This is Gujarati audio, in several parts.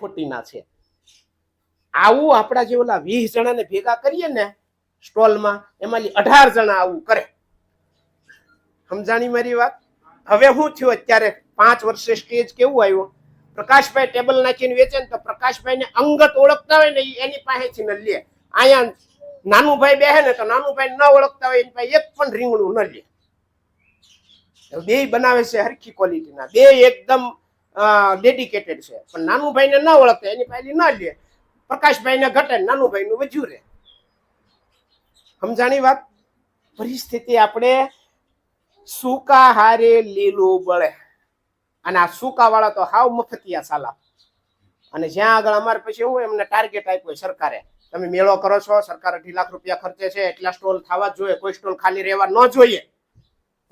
ખોટીના છે. આવું આપણા જે ઓલા વીસ જણાને ભેગા કરીએ ને સ્ટોલમાં, એમાં અઢાર જણા આવું કરે. સમજાણી મારી વાત? હવે શું થયું અત્યારે પાંચ વર્ષે સ્ટેજ કેવું આવ્યું? પ્રકાશભાઈ ટેબલ નાખીને વેચે ને તો પ્રકાશભાઈને અંગત ઓળખતા હોય ને એની પાસેથી ન લે. અહીંયા નાનુભાઈ બેહે ને તો નાનુભાઈ ન ઓળખતા હોય, એની પાસે એક પણ રીંગણું ન લે. બે બનાવે છે હરખી ક્વોલિટીના બે એકદમ ડેડિકેટેડ છે. પણ નાનુભાઈને ના ઓળખતા એની પાસે ના લે. પ્રકાશભાઈને ઘટે ને નાનુભાઈનું વધ્યું રહે. સમજાણી વાત? પરિસ્થિતિ આપણે સૂકા હારે લીલું બળે. અને આ સૂકા વાળા તો હાવ મફતિયા સાલા. અને જ્યાં આગળ અમારે પછી હું એમને ટાર્ગેટ આપ્યો સરકારે. તમે મેળો કરો છો, સરકાર અઢી લાખ રૂપિયા ખર્ચે છે, એટલા સ્ટોલ થવા જ જોઈએ, કોઈ સ્ટોલ ખાલી રહેવા ન જોઈએ.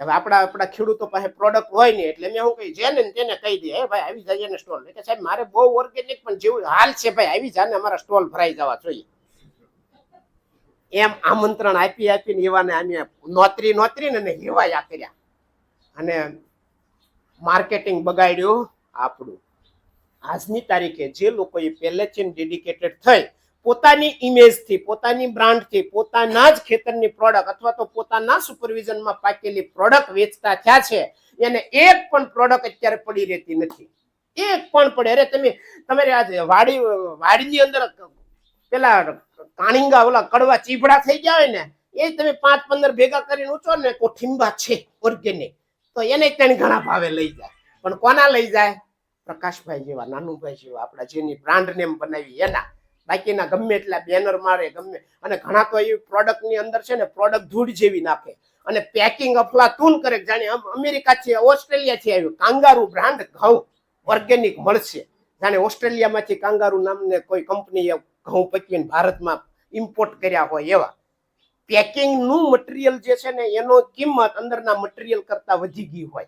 હવે આપણા આપણા ખેડૂતો પાસે પ્રોડક્ટ હોય ને એટલે મેં હું કહી જેને તેને કહી દે, હે ભાઈ, આવી જાય ને સ્ટોલ કે સાહેબ, મારે બહુ ઓર્ગેનિક પણ જેવું હાલ છે ભાઈ, આવી જાય ને અમારા સ્ટોલ ભરાઈ જવા જોઈએ. એમ આમંત્રણ આપી આપીને એવાને અમે નોતરી નોતરી ને હેવાયા કર્યા. અને માર્કેટિંગ બગાડ્યું આપણું. આજની તારીખે જે લોકો એ પહેલેથી ડેડિકેટેડ થઈ પોતાની ઇમેજથી પોતાની બ્રાન્ડથી પોતાના જ ખેતરની પ્રોડક્ટ અથવા તો પોતાના સુપરવિઝનમાં પાકેલી પ્રોડક્ટ વેચતા થયા છે, એને એક પણ પ્રોડક્ટ અત્યારે પડી રહેતી નથી. એક પણ પડે, અરે તમે, તમારે આજે વાડી, વાડીની અંદર પેલા કાણીંગા ઓલા કડવા ચીભડા થઈ ગયા હોય ને, એ તમે પાંચ પંદર ભેગા કરીને ઉચો ને કોઠિંબા છે ઓર્ગેનિક તો એને તેને ઘણા ભાવે લઈ જાય. પણ કોના લઈ જાય? પ્રકાશભાઈ જેવા, નાનુભાઈ જેવા, આપણા જેની બ્રાન્ડ નેમ બનાવી એના. બાકીના ગમે એટલા બેનર મારે, ગમે. અને ઘણા તો એવી પ્રોડક્ટની અંદર છે ને પ્રોડક્ટ ધૂળ જેવી નાખે. અને પેકિંગ અફલાતૂન કરે, જાણે અમેરિકાથી ઓસ્ટ્રેલિયાથી આવ્યું. કાંગારુ બ્રાન્ડ ઘઉં ઓર્ગેનિક મળશે. જાણે ઓસ્ટ્રેલિયામાંથી કાંગારુ નામને કોઈ કંપનીએ ઘઉં પકવીને ભારતમાં ઇમ્પોર્ટ કર્યા હોય એવા. પેકિંગનું મટીરિયલ જે છે ને, એનો કિંમત અંદરના મટીરિયલ કરતા વધી ગઈ હોય.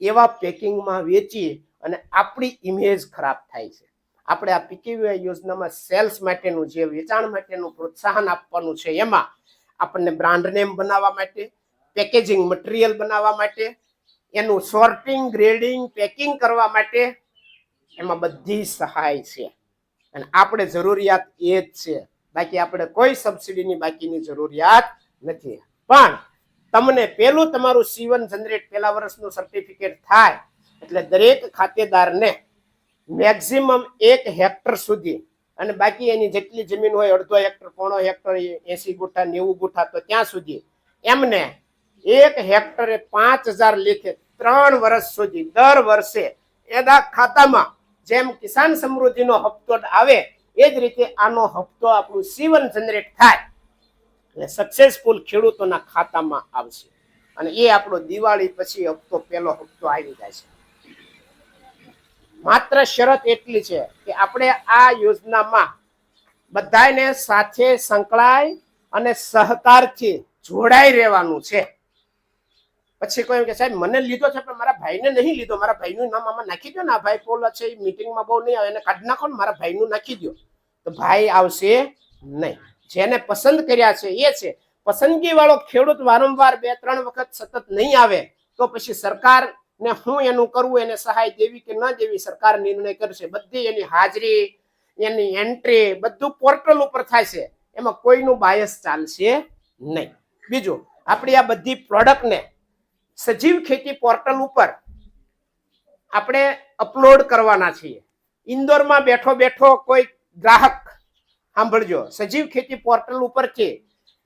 એવા પેકિંગમાં વેચી અને આપણી ઇમેજ ખરાબ થાય છે. આપણે આ પીકેવીઆઈ યોજનામાં સેલ્સ માટેનું જે વેચાણ માટેનું પ્રોત્સાહન આપવાનું છે, એમાં આપણને બ્રાન્ડ નેમ બનાવવા માટે, પેકેજિંગ મટીરિયલ બનાવવા માટે, એનું સોર્ટિંગ, ગ્રેડિંગ, પેકિંગ કરવા માટે એમાં બધી સહાય છે. અને આપણે જરૂરિયાત એ જ છે. બાકી આપણે કોઈ સબસિડીની બાકીની જરૂરિયાત નથી. પણ તમને પેલું તમારું સીવન જનરેટ પેલા વર્ષનું સર્ટિફિકેટ થાય, એટલે દરેક ખાતેદારને મેક્સિમમ એક હેક્ટર સુધી. અને બાકી એની જેટલી જમીન હોય, અડધો હેક્ટર, પોણો હેક્ટર એસી ગુઠા, નેવું ગુઠા, તો ત્યાં સુધી. એમને એક હેક્ટરે પાંચ હજાર લેખે ત્રણ વર્ષ સુધી, દર વર્ષે એના ખાતામાં જેમ કિસાન સમૃદ્ધિનો હપ્તો આવે, એ જ રીતે આનો હપ્તો આપણું સીવન જનરેટ થાય. એટલે સક્સેસફુલ ખેડૂતોના ખાતામાં આવશે. અને એ આપણો દિવાળી પછી હપ્તો, પહેલો હપ્તો આવી જાય છે. માત્ર શરત એટલી છે કે આપણે આ યોજનામાં બધાને સાથે સંકળાય અને સહકારથી જોડાઈ રહેવાનું છે. પછી કોઈ કે સાહેબ, મને લીધો છે, પણ મારા ભાઈને નહીં લીધો. મારા ભાઈનું નામ આમાં નાખી દો ને. આ ભાઈ પોલા છે, એ મિટિંગમાં બહુ નહીં આવે, એને કાઢી નાખો ને. મારા ભાઈનું નાખી દો તો ભાઈ આવશે નહીં. જેને પસંદ કર્યા છે, એ છે. પસંદગી વાળો ખેડૂત વારંવાર બે, ત્રણ વખત સતત નહીં આવે, તો પછી સરકાર ને હું એનું કરવું એને સહાય દેવી કે ન દેવી સરકાર નિર્ણય કરશે. બધી એની હાજરી, એની એન્ટ્રી બધું પોર્ટલ ઉપર થાય છે. એમાં કોઈનું બાયસ ચાલશે નહીં. બીજું, આપણી આ બધી પ્રોડક્ટને સજીવ ખેતી પોર્ટલ ઉપર આપણે અપલોડ કરવાના છીએ. ઇન્દોરમાં બેઠો બેઠો કોઈ ગ્રાહક, સાંભળજો, સજીવ ખેતી પોર્ટલ ઉપરથી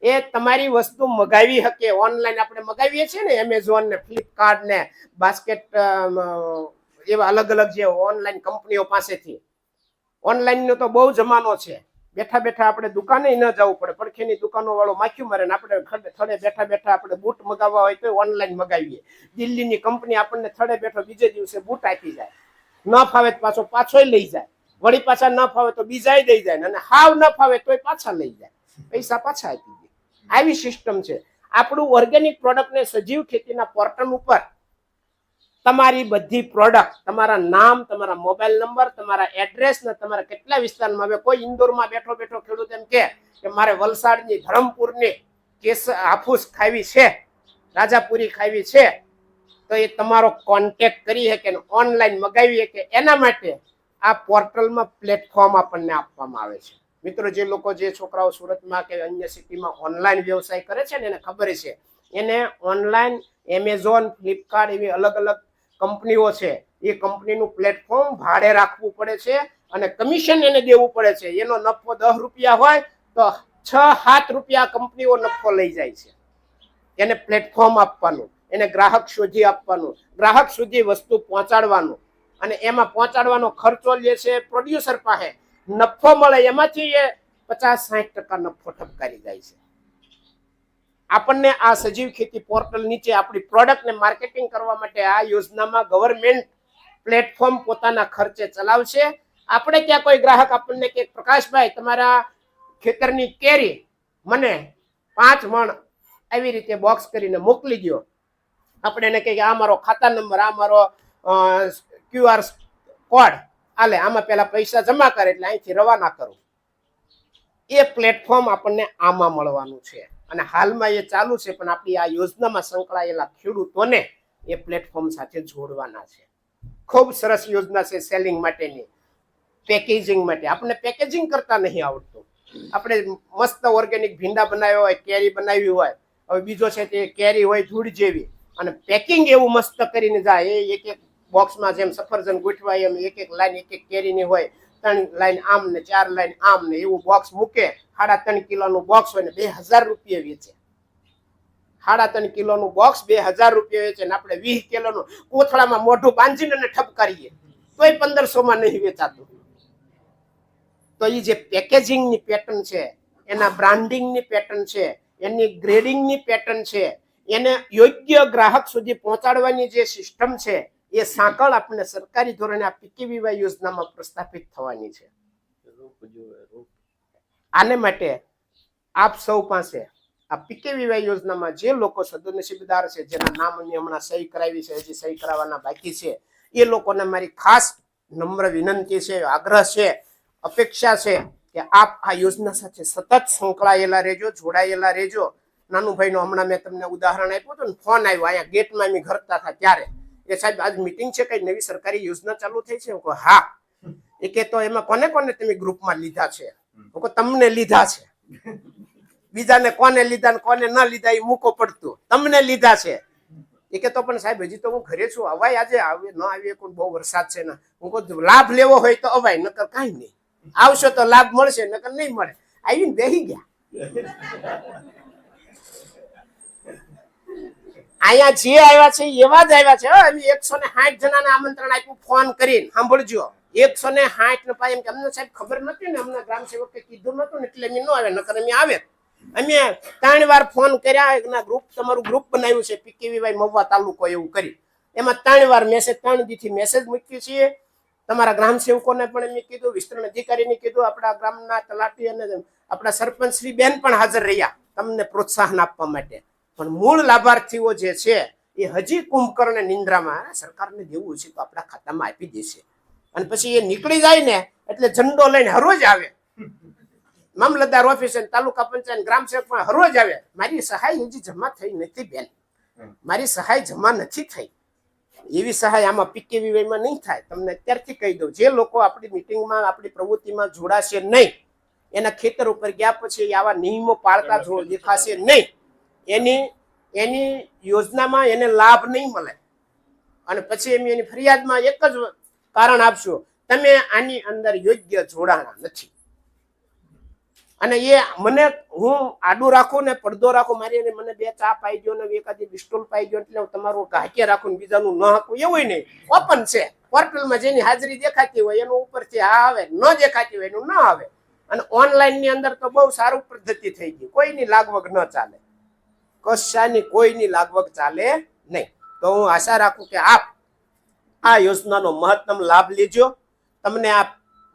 એ તમારી વસ્તુ મગાવી શકે ઓનલાઈન આપણે મગાવીએ છીએ ને એમેઝોન ને ફ્લિપકાર્ટ ને બાસ્કેટ એવા અલગ અલગ જે ઓનલાઈન કંપનીઓ પાસેથી. ઓનલાઈનનો તો બહુ જમાનો છે. બેઠા બેઠા આપણે દુકાને ન જવું પડે. પડખેની દુકાનો વાળો માખ્યું મારે ને આપણે થડે બેઠા બેઠા આપણે બૂટ મગાવવા હોય તો ઓનલાઈન મગાવીએ. દિલ્હીની કંપની આપણને થડે બેઠો બીજે દિવસે બૂટ આપી જાય. ન ફાવે તો પાછો પાછોય લઈ જાય. વળી પાછા ન ફાવે તો બીજાય દઈ જાય. અને હાવ ન ફાવે તોય પાછા લઈ જાય. પૈસા પાછા આપી આવી સિસ્ટમ છે. આપણું ઓર્ગેનિક પ્રોડક્ટને સજીવ ખેતીના પોર્ટલ ઉપર તમારી બધી પ્રોડક્ટ તમારા નામ, તમારા મોબાઈલ નંબર તમારા એડ્રેસ ને તમારા કેટલા વિસ્તારમાં હવે કોઈ ઇન્દોરમાં બેઠો બેઠો ખેડૂત એમ કે મારે વલસાડની, ધરમપુરની કેસ હાફૂસ ખાવી છે, રાજાપુરી ખાવી છે, તો એ તમારો કોન્ટેક્ટ કરી શકે ઓનલાઈન મગાવી શકે. એના માટે આ પોર્ટલમાં પ્લેટફોર્મ આપણને આપવામાં આવે છે. મિત્રો, જે લોકો, જે છોકરાઓ સુરતમાં કે અન્ય સિટીમાં ઓનલાઈન વ્યવસાય કરે છે ને એને ખબર છે, એને ઓનલાઈન એમેઝોન ફ્લિપકાર્ટ એવી અલગ અલગ કંપનીઓ છે, એ કંપનીનું પ્લેટફોર્મ ભાડે રાખવું પડે છે અને કમિશન એને દેવું પડે છે. એનો નફો દસ રૂપિયા હોય તો છ, સાત રૂપિયા કંપનીઓ નફો લઈ જાય છે. એને પ્લેટફોર્મ આપવાનું, એને ગ્રાહક શોધી આપવાનું, ગ્રાહક સુધી વસ્તુ પહોંચાડવાનું અને એમાં પહોંચાડવાનો ખર્ચો લે છે પ્રોડ્યુસર પાસે નફો મળે એમાંથી એ પચાસ સાઠ ટકા નફો ઠપકારી જાય છે. આપણને આ સજીવ ખેતી પોર્ટલ નીચે આપણી પ્રોડક્ટને માર્કેટિંગ કરવા માટે આ યોજનામાં ગવર્મેન્ટ પ્લેટફોર્મ પોતાના ખર્ચે ચલાવશે. આપણે ત્યાં કોઈ ગ્રાહક આપણને કે, પ્રકાશભાઈ, તમારા ખેતરની કેરી મને પાંચ મણ આવી રીતે બોક્સ કરીને મોકલી દો આપણે એને કહીએ આ મારો ખાતા નંબર, આ મારો ક્યુઆર કોડ આલે, આમાં પેલા પૈસા જમા કરે એટલે અહીંથી રવાના કરું. એ પ્લેટફોર્મ આપણને આમાં મળવાનું છે. અને હાલમાં એ ચાલુ છે, પણ આપણી આ યોજનામાં સંકળાયેલા ખેડૂતોને એ પ્લેટફોર્મ સાથે જોડવાના છે. ખૂબ સરસ યોજના છે સેલિંગ માટેની પેકેજિંગ માટે. આપણને પેકેજિંગ કરતા નહીં આવડતું. આપણે મસ્ત ઓર્ગેનિક ભીંડા બનાવ્યા હોય, કેરી બનાવી હોય, હવે બીજો છે તે કેરી હોય ધૂળ જેવી. અને પેકિંગ એવું મસ્ત કરીને જાય, એ એક એક બોક્સમાં જેમ સફરજન ગોઠવાય એમ એક એક લાઈન એક એક કેરીની હોય, ત્રણ લાઈન આમ ને ચાર લાઈન આમ ને એવું બોક્સ મૂકે, સાડા ત્રણ કિલોનું બોક્સ હોય ને બે હજાર રૂપિયા વેચે. સાડા ત્રણ કિલોનું બોક્સ બે હજાર રૂપિયા વેચે ને આપણે વીસ કિલોનું કોથળામાં મોઢું બાંધીને એને ઠપકારીએ. તોય પંદરસો માં નહીં વેચાતું. તો એ જે પેકેજિંગની પેટર્ન છે, એના બ્રાન્ડિંગની પેટર્ન છે, એની ગ્રેડિંગની પેટર્ન છે, એને યોગ્ય ગ્રાહક સુધી પહોંચાડવાની જે સિસ્ટમ છે એ સાંકળ આપણને સરકારી ધોરણે આ પીકેવીવાય યોજનામાં પ્રસ્થાપિત થવાની છે. આને માટે આપ સૌ પાસે આ પીકેવીવાય યોજનામાં જે લોકો સદનસીબદાર છે જેના નામ અમે હમણાં સહી કરાવી છે હજી સહી કરાવવાના બાકી છે એ લોકોને મારી ખાસ નમ્ર વિનંતી છે આગ્રહ છે અપેક્ષા છે કે આપ આ યોજના સાથે સતત સંકળાયેલા રહેજો જોડાયેલા રહેજો. નાનુભાઈનો હમણાં મેં તમને ઉદાહરણ આપ્યું હતું ને ફોન આવ્યો અહીંયા ગેટમાં અમે ઘરતા હતા ત્યારે. એ સાહેબ, આજ મિટિંગ છે, કઈ નવી સરકારી યોજના ચાલુ થઈ છે? હું એ કે તો એમાં કોને કોને તમે ગ્રુપમાં લીધા છે? તમને લીધા છે. બીજાને કોને લીધા કોને ન લીધા, એ મૂકો પડતું. તમને લીધા છે. એ કે તો પણ સાહેબ, હજી તો હું ઘરે છું. અવાય આજે આવે, ન આવીએ કોઈ બહુ વરસાદ છે ને. હું કહું, લાભ લેવો હોય તો અવાય, નકર કાંઈ નહીં. આવશો તો લાભ મળશે, નકર નહીં મળે. આવીને બેસી ગયા. અહીંયા જે આવ્યા છે, એવા જ આવ્યા છે. અમે એકસો ને સાઠ જણાને આમંત્રણ આપ્યું, ફોન કરીને. સાંભળજો. એકસો ને સાઠ ને પાછી એમ કે અમને સાહેબ ખબર નથી ને, અમને ગ્રામ સેવકે કીધું નતું એટલે અમે ન આવે નકર અમે આવે અમે ત્રણ વાર ફોન કર્યા એકના ગ્રુપ તમારું ગ્રુપ બનાવ્યું છે, પીકેવીવાય મવવા તાલુકો એવું કરી. એમાં ત્રણ વાર મેસેજ ત્રણ દીથી મેસેજ મૂકીએ છીએ તમારા ગ્રામ સેવકોને પણ એમ કીધું, વિસ્તરણ અધિકારીને કીધું, આપણા ગ્રામના તલાટી અને આપણા સરપંચ શ્રી બેન પણ હાજર રહ્યા, તમને પ્રોત્સાહન આપવા માટે. પણ મૂળ લાભાર્થીઓ જે છે એ હજી કુંભકર્ણ નિંદ્રામાં "અરે, સરકારને દેવું છે તો આપણા ખાતામાં આપી દેશે. અને પછી એ નીકળી જાય ને એટલે ઝંડો લઈને હરોજ આવે. મામલતદાર ઓફિસે તાલુકા પંચાયત ગ્રામ સેવકમાં હરોજ આવે. મારી સહાય હજી જમા થઈ નથી બેન. મારી સહાય જમા નથી થઈ. એવી સહાય આમાં પીકેવીવાયમાં નહીં થાય. તમને અત્યારથી કહી દઉં જે લોકો આપણી મિટિંગમાં આપણી પ્રવૃત્તિમાં જોડાશે નહીં એના ખેતર ઉપર ગયા પછી આવા નિયમો પાળતા જો દેખાશે નહીં. એની એની યોજનામાં એને લાભ નહીં મળે. અને પછી એમ એની ફરિયાદમાં એક જ કારણ આપશો. તમે આની અંદર યોગ્ય જોડાણા નથી. અને એ મને, હું આડું રાખું ને પડદો રાખું, મારી અને મને બે ચા પાઈ ગયો ને એકાદી પિસ્ટોલ પાઈ ગયો એટલે હું તમારું હાકે રાખું બીજાનું ન હાકું. એવું નહીં. ઓપન છે. પોર્ટલમાં જેની હાજરી દેખાતી હોય એનું ઉપરથી હા આવે, ન દેખાતી હોય એનું ન આવે. અને ઓનલાઈનની અંદર તો બહુ સારું પદ્ધતિ થઈ ગઈ. કોઈની લાગવગ ન ચાલે. કશાની કોઈની લાગવગ ચાલે નહીં. તો હું આશા રાખું કે આપ આ યોજનાનો મહત્તમ લાભ લેજો. તમને આ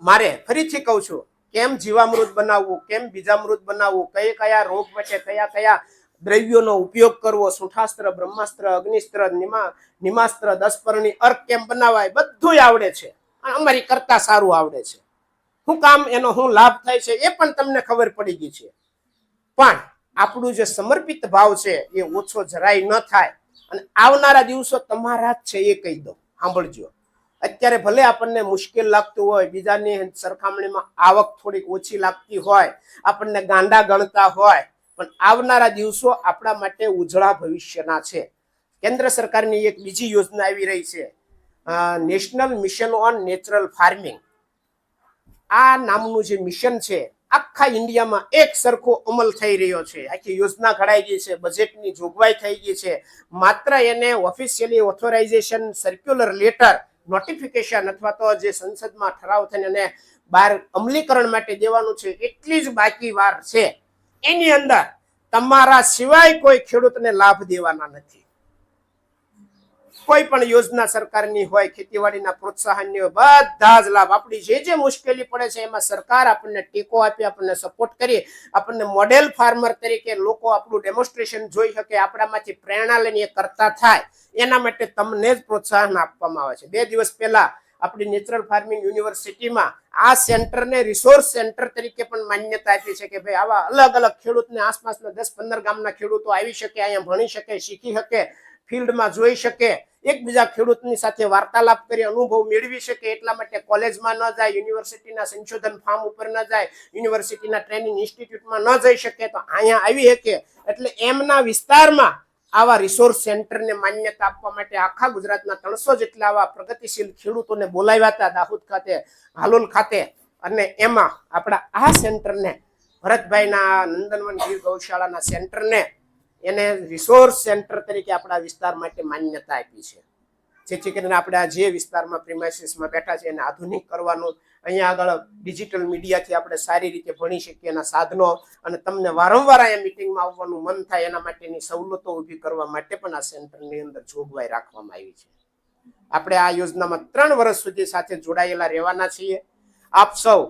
મારે ફરીથી કહું છું, કેમ જીવામૃત બનાવવું, કેમ બીજામૃત બનાવવું કઈ કયા રોગ વચ્ચે કયા કયા દ્રવ્યોનો ઉપયોગ કરવો, સુઠાસ્ત્ર, બ્રહ્માસ્ત્ર, અગ્નિસ્ત્ર, નિમા, નિમાસ્ત્ર, દસપર્ણી, અર્ક કેમ બનાવાય બધું આવડે છે. અમારી કરતા સારું આવડે છે. શું કામ એનો શું લાભ થાય છે એ પણ તમને ખબર પડી ગઈ છે. પણ આપણું જે સમર્પિત ભાવ છે એ ઓછો જરાય ન થાય. અને આવનારા દિવસો તમારા જ છે એ કહી દો સાંભળજો. અત્યારે ભલે આપણને મુશ્કેલ લાગતું હોય, બીજાની સરખામણીમાં આવક થોડીક ઓછી લાગતી હોય, આપણને ગાંડા ગણતા હોય, પણ આવનારા દિવસો આપણા માટે ઉજળા ભવિષ્યના છે. કેન્દ્ર સરકારની એક બીજી યોજના આવી રહી છે national mission on natural farming. આ નામનું જે મિશન છે આખા ઇન્ડિયામાં એક સરખો અમલ થઈ રહ્યો છે. આખી યોજના ઘડાઈ ગઈ છે બજેટની જોગવાઈ થઈ ગઈ છે. માત્ર એને officially authorisation circular letter notification અથવા તો જે સંસદમાં ઠરાવ થઈને એને બહાર અમલીકરણ માટે દેવાનું છે, એટલી જ બાકી વાર છે. એની અંદર તમારા સિવાય કોઈ ખેડૂતને લાભ દેવાના નથી. કોઈ પણ યોજના સરકારની હોય, ખેતીવાડીના પ્રોત્સાહનની હોય, બધા જ લાભ. આપણી જે જે મુશ્કેલી પડે છે, એમાં સરકાર આપણને ટેકો આપી, આપણને સપોર્ટ કરી આપણને મોડેલ ફાર્મર તરીકે લોકો આપણું ડેમોન્સ્ટ્રેશન જોઈ શકે, આપણામાંથી પ્રેરણા લઈને એ કરતા થાય. એના માટે તમને જ પ્રોત્સાહન આપવામાં આવે છે. બે દિવસ પહેલા આપણી નેચરલ ફાર્મિંગ યુનિવર્સિટીમાં આ સેન્ટરને રિસોર્સ સેન્ટર તરીકે પણ માન્યતા આપી છે કે ભાઈ આવા અલગ અલગ ખેડૂતને આસપાસના દસ પંદર ગામના ખેડૂતો આવી શકે, અહીંયા ભણી શકે, શીખી શકે. ફિલ્ડમાં જોઈ શકે, એકબીજા ખેડૂતની સાથે વાર્તાલાપ કરી, અનુભવ મેળવી શકે એટલા માટે કોલેજમાં ન જાય, યુનિવર્સિટીના સંશોધન ફાર્મ ઉપર ન જાય, યુનિવર્સિટીના ટ્રેનિંગ ઇન્સ્ટિટ્યૂટમાં ન જઈ શકે, તો અહીંયા આવી શકે. એટલે એમના વિસ્તારમાં આવા રિસોર્સ સેન્ટરને માન્યતા આપવા માટે આખા ગુજરાતના ત્રણસો જેટલા આવા પ્રગતિશીલ ખેડૂતોને બોલાવ્યા હતા દાહોદ ખાતે, હાલોલ ખાતે. અને એમાં આપણા આ સેન્ટરને, ભરતભાઈના નંદનવન ગીર ગૌશાળાના સેન્ટરને એને રિસોર્સ સેન્ટર તરીકે આપણા વિસ્તાર માટે માન્યતા આપી છે. જેથી કરીને આપણે આ જે વિસ્તારમાં પ્રિમાઇસીસમાં બેઠા છે એને આધુનિક કરવાનું, અહીંયા આગળ ડિજિટલ મીડિયાથી આપણે સારી રીતે ભણી શકીએ એના સાધનો અને તમને વારંવાર અહીંયા મિટિંગમાં આવવાનું મન થાય એના માટેની સવલતો ઊભી કરવા માટે પણ આ સેન્ટરની અંદર જોગવાઈ રાખવામાં આવી છે. આપણે આ યોજનામાં ત્રણ વર્ષ સુધી સાથે જોડાયેલા રહેવાના છીએ. આપ સૌ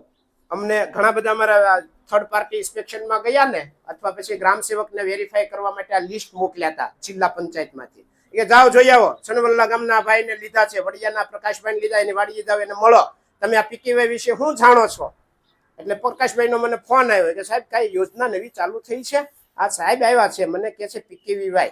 અમને ઘણા બધા અમારા થર્ડ પાર્ટી ઇન્સ્પેક્શનમાં ગયા ને, અથવા પછી ગ્રામ સેવકને વેરીફાઈ કરવા માટે આ લિસ્ટ મોકલ્યા હતા જિલ્લા પંચાયતમાંથી. કે જાઓ, જોઈ આવો. સનવલ્લા ગામના ભાઈને લીધા છે, વડિયાના પ્રકાશભાઈને લીધા, એને વાડીએ જાવ એને મળો. તમે આ પીકેવાય વિશે શું જાણો છો? એટલે પ્રકાશભાઈનો મને ફોન આવ્યો કે સાહેબ, કઈ યોજના નવી ચાલુ થઈ છે? આ સાહેબ આવ્યા છે. મને કહે છે પીકેવીવાય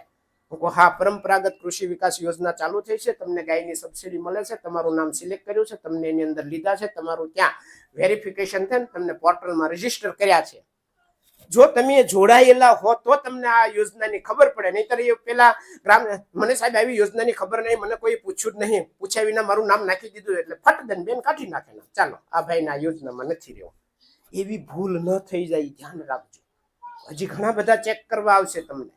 હું, પરંપરાગત કૃષિ વિકાસ યોજના ચાલુ થઈ છે. તમને ગાયની સબસિડી મળે છે. તમારું નામ સિલેક્ટ કર્યું છે. તમને એની અંદર લીધા છે. તમારું ત્યાં વેરિફિકેશન થઈને તમને પોર્ટલમાં રજિસ્ટર કર્યા છે. જો તમે જોડાયેલા હો તો તમને આ યોજનાની ખબર પડે. નહીતર એ પેલા ગ્રામ, મને સાહેબ આવી યોજનાની ખબર નહીં. મને કોઈ પૂછ્યું જ નહીં. પૂછ્યા વિના મારું નામ નાખી દીધું એટલે ફટ દન બેન કાઢી નાખે ચાલો, આ ભાઈને યોજનામાં નથી રહ્યો. એવી ભૂલ ન થઈ જાય. ધ્યાન રાખજો. હજી ઘણા બધા ચેક કરવા આવશે તમને.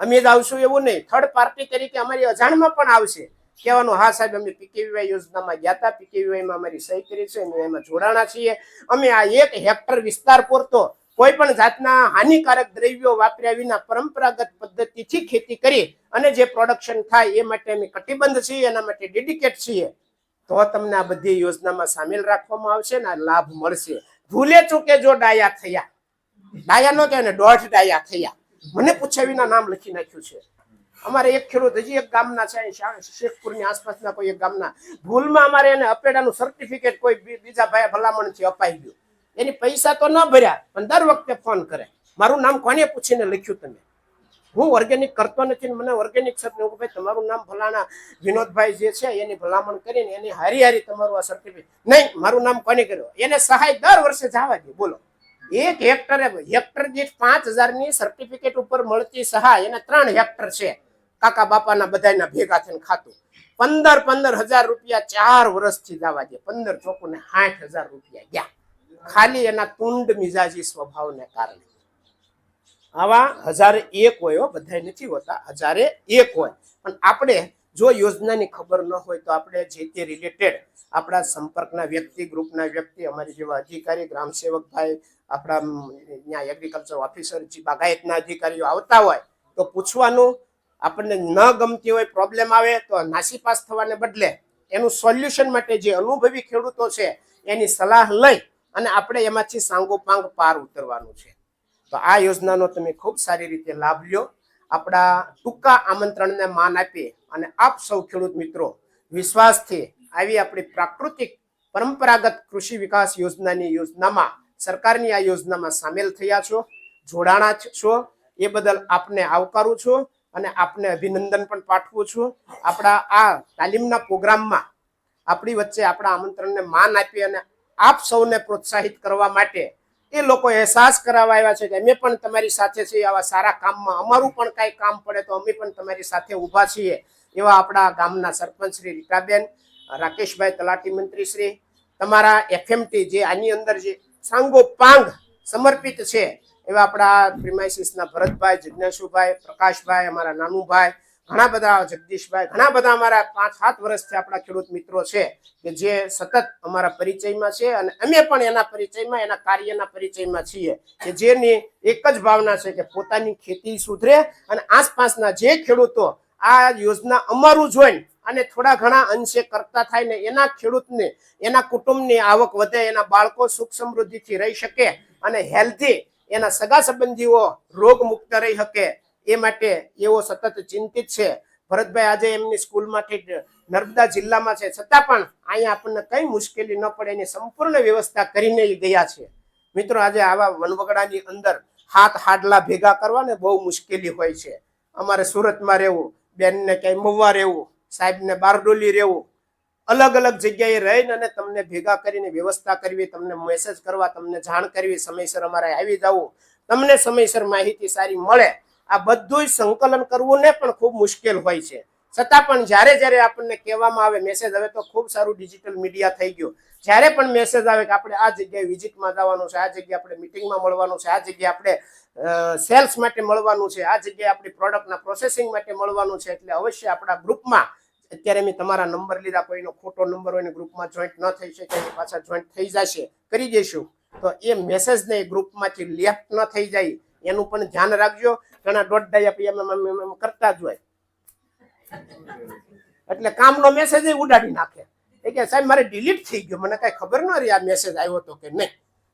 અમે જ આવશું એવું નહીં. થર્ડ પાર્ટી તરીકે અમારી અજાણમાં પણ આવશે. કહેવાનું, હા સાહેબ, અમે પીકેવીવાય યોજનામાં ગયા હતા. પીકેવીવાયમાં અમારી સહી કરી છે. અમે એમાં જોડાણા છીએ. અમે આ એક હેક્ટર વિસ્તાર પૂરતો કોઈ પણ જાતના હાનિકારક દ્રવ્યો વાપર્યા વિના પરંપરાગત પદ્ધતિથી ખેતી કરી અને જે પ્રોડક્શન થાય એ માટે અમે કટિબદ્ધ છીએ, એના માટે ડેડિકેટ છીએ. તો તમને આ બધી યોજનામાં સામેલ રાખવામાં આવશે ને લાભ મળશે. ભૂલે ચૂકે જો ડાયા થયા. ડાયા નો કહેવાય ને દોઢ ડાયા થયા. મને પૂછ્યા વિના નામ લખી નાખ્યું છે. અમારે એક ખેડૂત, હજી એક ગામના છે શેખપુરની આસપાસના કોઈ એક ગામના. ભૂલમાં અમારે એને અપેડાનું સર્ટિફિકેટ કોઈ બીજા ભાઈ ભલામણથી અપાઈ ગયું એની પૈસા તો ન ભર્યા, પણ દર વખતે ફોન કરે. મારું નામ કોને પૂછીને લખ્યું તમે? હું ઓર્ગેનિક કરતો નથી મને ઓર્ગેનિક સર હું ભાઈ, તમારું નામ ફલાણા વિનોદભાઈ જે છે, એની ભલામણ કરીને એની હારી હારી તમારું આ સર્ટિફિકેટ નહીં, મારું નામ કોને કર્યું? એને સહાય દર વર્ષે જવા દે બોલો. એક હેક્ટરે હેક્ટર દીઠ પાંચ હજારની સર્ટિફિકેટ ઉપર મળતી સહાય એને ત્રણ હેક્ટર છે. કાકા બાપાના બધાના ભેગા થઈને ખાતું. પંદર પંદર હજાર રૂપિયા ચાર વર્ષથી જવા દે. પંદર ચોકુને સાઠ હજાર રૂપિયા ગયા. ખાલી એના તુંડ મિજાજી સ્વભાવને કારણે. આવા હજારે એક હોય હો, બધાય નથી હોતા. હજારે એક હોય. પણ આપણે જો યોજનાની ખબર ન હોય તો આપણે જે તે રિલેટેડ આપણા સંપર્કના વ્યક્તિ, ગ્રુપના વ્યક્તિ, અમારી જેવા અધિકારી ગ્રામ સેવક આપણા ત્યાં એગ્રીકલ્ચર ઓફિસર જે બાગાયતના અધિકારીઓ આવતા હોય તો પૂછવાનું, આપણને ન ગમતી હોય પ્રોબ્લેમ આવે તો નાસીપાસ થવાને બદલે એનું સોલ્યુશન માટે જે અનુભવી ખેડૂતો છે એની સલાહ લઈ અને આપણે એમાંથી સાંગોપાંગ પાર ઉતરવાનું છે. તો આ યોજનાનો તમે ખૂબ સારી રીતે લાભ લ્યો. આપણા ટૂંકા આમંત્રણને માન આપી અને આપ સૌ ખેડૂત મિત્રો વિશ્વાસથી આવી આપણી પ્રાકૃતિક પરંપરાગત કૃષિ વિકાસ યોજનાની યોજનામાં સરકારની આ યોજનામાં સામેલ થયા છો, જોડાણા છો એ બદલ આપને આવકારું છું અને આપને અભિનંદન પણ પાઠવું છું. આપણા આ તાલીમના પ્રોગ્રામમાં આપણી વચ્ચે આપણા આમંત્રણને માન આપી અને આપ સૌને પ્રોત્સાહિત કરવા માટે એ લોકો અહેસાસ કરાવવા આવ્યા છે કે અમે પણ તમારી સાથે છીએ, આવા સારા કામમાં. અમારું પણ કાંઈ કામ પડે તો અમે પણ તમારી સાથે ઊભા છીએ, એવા આપણા ગામના સરપંચ શ્રી રીટાબેન, રાકેશભાઈ તલાટી મંત્રી શ્રી, તમારા એફએમટી જે આની અંદર જે સાંગો પાંગ સમર્પિત છે, એવા આપણા પ્રિમાઇસિસના ભરતભાઈ જિજ્ઞાસુભાઈ પ્રકાશભાઈ, અમારા નાનુભાઈ ઘણા બધા જગદીશભાઈ, ઘણા બધા અમારા પાંચ, સાત વર્ષથી આપણા ખેડૂત મિત્રો છે કે જે સતત અમારા પરિચયમાં છે અને અમે પણ એના પરિચયમાં, એના કાર્યના પરિચયમાં છીએ કે જેની એક જ ભાવના છે કે પોતાની ખેતી સુધરે અને આસપાસના જે ખેડૂતો આ યોજના અમારું જોઈને અને થોડા ઘણા અંશે કરતા થાય ને એના ખેડૂતને, એના કુટુંબની આવક વધે, એના બાળકો સુખ સમૃદ્ધિથી રહી શકે અને હેલ્ધી એના સગા સંબંધીઓ રોગ મુક્ત રહી શકે એ માટે એવો સતત ચિંતિત છે. ભરતભાઈ આજે એમની સ્કૂલમાંથી નર્મદા જિલ્લામાં છે. છતાં પણ અહીંયા આપણને કઈ મુશ્કેલી ન પડે એની સંપૂર્ણ વ્યવસ્થા કરીને ગયા છે. મિત્રો, આજે આવા વનવગડાની અંદર હાથ હાડલા ભેગા કરવાને બહુ મુશ્કેલી હોય છે. અમારે સુરતમાં રહેવું, બેનને ક્યાંય મવવા રહેવું, સાહેબને બારડોલી રહેવું, અલગ અલગ જગ્યાએ રહીને અને તમને ભેગા કરીને વ્યવસ્થા કરવી, તમને મેસેજ કરવા, તમને જાણ કરવી, સમયસર અમારે આવી જવું. તમને સમયસર માહિતી સારી મળે. આ બધું સંકલન કરવું ને પણ ખૂબ મુશ્કેલ હોય છે. છતાં પણ જ્યારે જ્યારે આપણને કહેવામાં આવે મેસેજ હવે તો ખૂબ સારું ડિજિટલ મીડિયા થઈ ગયું. જ્યારે પણ મેસેજ આવે કે આપણે આ જગ્યાએ વિઝિટમાં જવાનું છે, આ જગ્યાએ આપણે મિટિંગમાં મળવાનું છે, આ જગ્યાએ આપણે સેલ્સ માટે મળવાનું છે, આ જગ્યાએ આપણી પ્રોડક્ટના પ્રોસેસિંગ માટે મળવાનું છે, એટલે અવશ્ય આપણા ગ્રુપમાં અત્યારે મેં તમારા નંબર લીધા, કોઈનો ખોટો નંબર હોય ગ્રુપમાં જોઈન્ટ ન થઈ શકે એ પાછા જોઈન્ટ થઈ જશે, કરી દઈશું. તો એ મેસેજને ગ્રુપમાંથી લેફ્ટ ન થઈ જાય. એનું પણ ધ્યાન રાખજો. ઘણા દોઢ ડાયા એમ કરતા જ હોય. એટલે કામનો મેસેજ ઉડાડી નાખે. એ કે સાહેબ, મારે ડિલીટ થઈ ગયો. મને કઈ ખબર ન રહી આ મેસેજ આવ્યો હતો કે નહીં.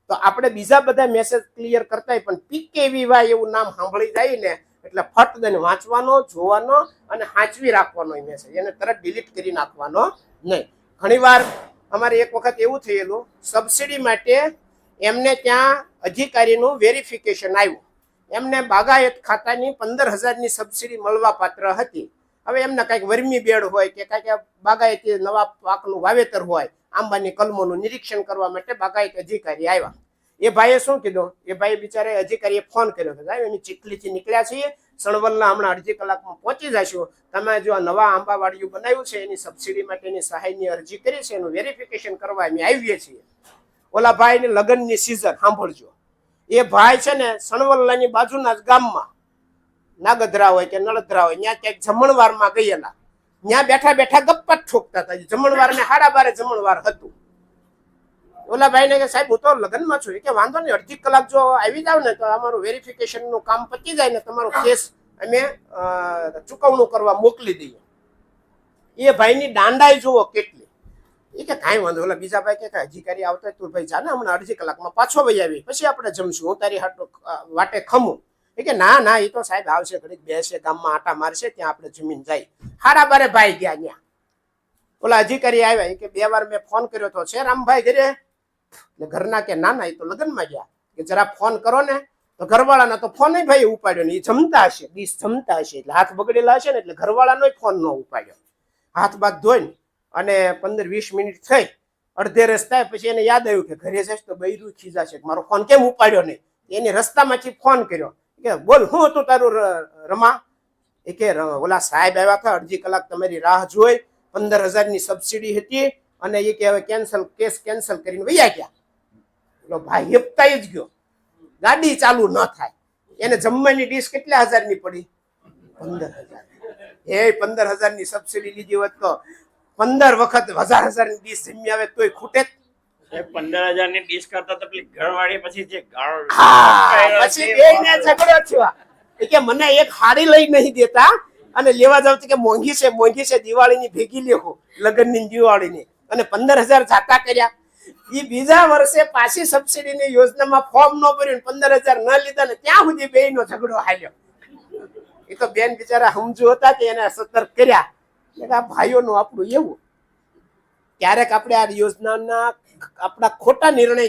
તો આપણે બીજા બધા મેસેજ ક્લિયર કરતા પણ પીકેવીવાય એવું નામ સાંભળી જાય ને એટલે ફટ દઈને વાંચવાનો, જોવાનો અને સાચવી રાખવાનો એ મેસેજ એને તરત ડિલીટ કરી નાખવાનો નહીં. ઘણીવાર અમારે એક વખત એવું થયેલું સબસિડી માટે એમને ત્યાં અધિકારીનું વેરિફિકેશન આવ્યું. એમને બાગાયત ખાતાની પંદર હજારની સબસિડી મળવા પાત્ર હતી. હવે એમને કાંઈક વર્મી બેડ હોય કે કાંઈક બાગાયતી નવા પાકનું વાવેતર હોય, આંબાની કલમોનું નિરીક્ષણ કરવા માટે બાગાયત અધિકારી આવ્યા. એ ભાઈએ શું કીધું? એ ભાઈ બિચારે અધિકારીએ ફોન કર્યો કે સાહેબ અમે ચીખલીથી નીકળ્યા છીએ, સણવલના હમણાં અડધી કલાકમાં પહોંચી જશું તમે જો આ નવા આંબાવાડિયું બનાવ્યું છે, એની સબસિડી માટેની સહાયની અરજી કરી છે, એનું વેરિફિકેશન કરવા અમે આવીએ છીએ. ઓલા ભાઈની લગ્નની સિઝન સાંભળજો. એ ભાઈ છે ને સણવલ્લાની બાજુના જ ગામમાં. નાગધરા હોય કે નળધરા હોય ત્યાં ક્યાંક જમણવારમાં ગયેલા. ત્યાં બેઠા બેઠા ગપ્પા ઠોકતા હતા. જમણવાર ને હાડા બારે જમણવાર હતું. ઓલા ભાઈને કે સાહેબ, હું તો લગ્નમાં છું. એ કે વાંધો નહીં, અડધી કલાક જો આવી જાવ ને તો અમારું વેરિફિકેશનનું કામ પતી જાય ને તમારો કેસ અમે ચૂકવણું કરવા મોકલી દઈએ. એ ભાઈની દાંડાઈ જુઓ કેટલી. એ કે કાંઈ વાંધો ઓલા બીજા ભાઈ કે અધિકારી આવતા તું ભાઈ જાને, હમણાં અડધી કલાકમાં પાછો ભાઈ આવી. પછી આપણે જમશું. હું તારી હાટો વાટે ખમું. એ કે ના ના એ તો સાહેબ આવશે, ઘડીક બેસે, ગામમાં આટા મારશે, ત્યાં આપણે જમીન જાય. હારા બારે ભાઈ ગયા ત્યાં ઓલા અધિકારી આવ્યા. કે બે વાર મેં ફોન કર્યો તો છે રામભાઈ ઘરે. એટલે ઘરના કે ના ના એ તો લગ્નમાં ગયા. કે જરા ફોન કરો ને, તો ઘરવાળાના તો ફોન ભાઈ ઉપાડ્યો ને એ જમતા હશે, ડીશ જમતા હશે. એટલે હાથ બગડેલા હશે ને, એટલે ઘરવાળાનો ફોન ન ઉપાડ્યો. હાથ બાથ ધોઈને અને પંદર વીસ મિનિટ થઈ, અડધે રસ્તા પછી એને યાદ આવ્યું કે ઘરે જઈશ તો બૈરું ખીજાશે મારો ફોન કેમ ઉપાડ્યો નહીં? એને રસ્તામાંથી ફોન કર્યો. કે બોલ હું હતું તારું રમા? એ કે ઓલા સાહેબ આવ્યા હતા, અડધી કલાક તમારી રાહ જોઈ, પંદર હજારની સબસિડી હતી અને એ કે હવે કેન્સલ કેસ કેન્સલ કરીને વૈયા ગયા. એટલે ભાઈ હેપતાઈ જ ગયો. ગાડી ચાલુ ન થાય. એને જમવાની ડીશ કેટલા હજારની પડી? પંદર હજાર એ પંદર હજારની સબસિડી લીધી હોત તો પંદર વખત હજાર હજારની ડીશ જમી આવે તોય ખૂટે પંદર હજારની ડીશ કરતા તો પેલી ઘરવાળી પછી જે પછી બેયને ઝઘડો થયો. કે મને એક હાડી લઈ નહીં દેતા અને લેવા જાવ કે મોંઘી છે મોંઘી છે દિવાળીની ભેગી લેવું લગ્નની દિવાળીની. અને પંદર હજાર જાતા કર્યા. એ બીજા વર્ષે પાછી સબસિડીની યોજનામાં ફોર્મ ન ભર્યું પંદર હજાર ન લીધા ને ત્યાં સુધી બેયનો ઝઘડો હાલ્યો. એ તો બેન બિચારા સમજુ હતા કે એને સતર્ક કર્યા. એટલે આ ભાઈઓનું આપણું એવું. ક્યારેક આપણે આ યોજનાના આપણા ખોટા નિર્ણય